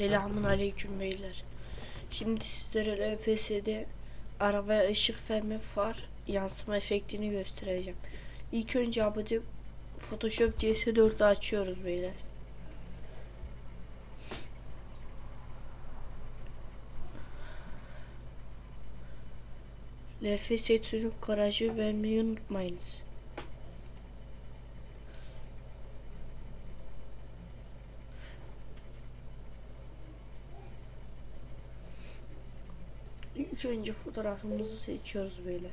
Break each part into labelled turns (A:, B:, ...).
A: Selamun aleyküm beyler. Şimdi sizlere RFS'de arabaya ışık verme far yansıma efektini göstereceğim. İlk önce abone Photoshop CS4'ü açıyoruz beyler. LFS Türk garajı beğenmeyi unutmayınız. İlk önce fotoğrafımızı seçiyoruz beyler.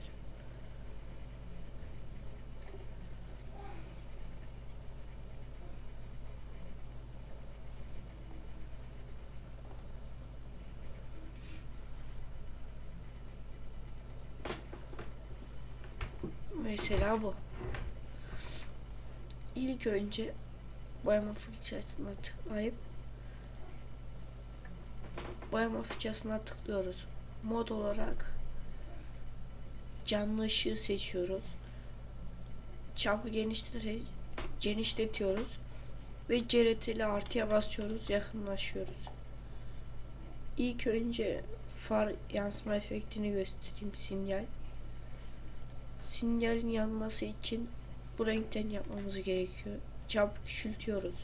A: Mesela bu. İlk önce boyama fırçasına tıklayıp boyama fırçasına tıklıyoruz. Mod olarak canlı ışığı seçiyoruz. Çapı genişletiyoruz ve CRT'li artıya basıyoruz, yakınlaşıyoruz. İlk önce far yansıma efektini göstereyim sinyal. Sinyalin yanması için bu renkten yapmamız gerekiyor. Çap küçültüyoruz.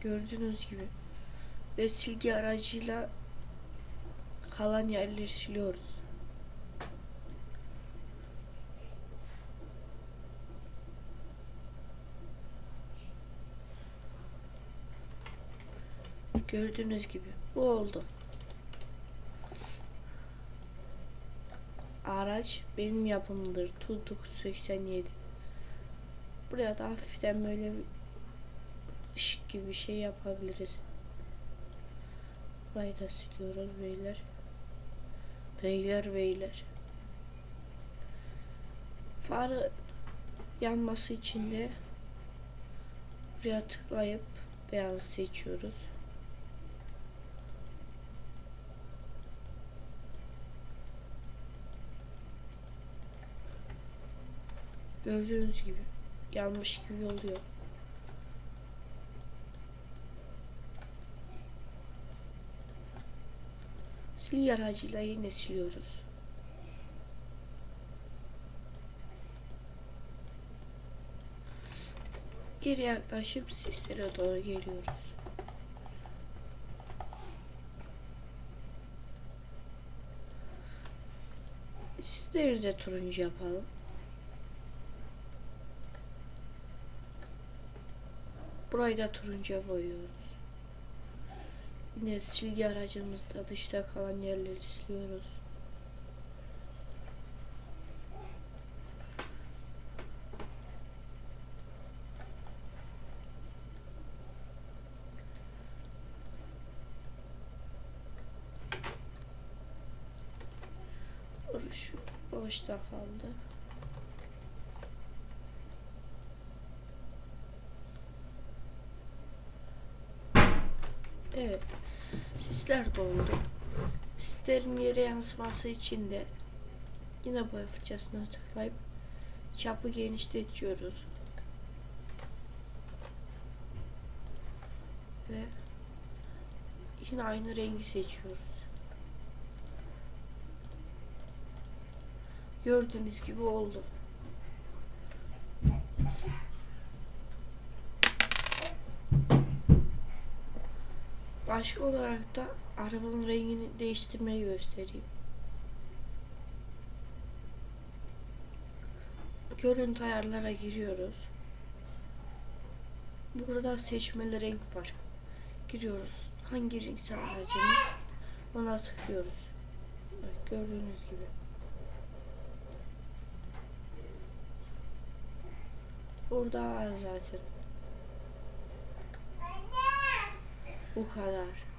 A: Gördüğünüz gibi. Ve silgi aracıyla kalan yerleri siliyoruz. Gördüğünüz gibi bu oldu. Araç benim yapımımdır. Tutuk 87. Buraya da hafiften böyle ışık gibi bir şey yapabiliriz. Burayı da siliyoruz beyler. Beyler beyler. Farı yanması için de buraya tıklayıp beyaz seçiyoruz. Gördüğünüz gibi yanmış gibi oluyor. Sil aracıyla yine siliyoruz. Geri yaklaşıp sislere doğru geliyoruz. Sisleri de turuncu yapalım. Burayı da turuncuya boyuyoruz. Yine silgi aracımızda dışta kalan yerleri siliyoruz. Şu boşta kaldı. Evet. Sisler doldu. Sislerin yere yansıması için de yine boya fırçasına tıklayıp çapı genişletiyoruz. Ve yine aynı rengi seçiyoruz. Gördüğünüz gibi oldu. Başka olarak da arabanın rengini değiştirmeyi göstereyim. Görüntü ayarlara giriyoruz. Burada seçmeli renk var. Giriyoruz. Hangi renk aracımız? Ona tıklıyoruz. Evet, gördüğünüz gibi. Burada var zaten. Bu kadar.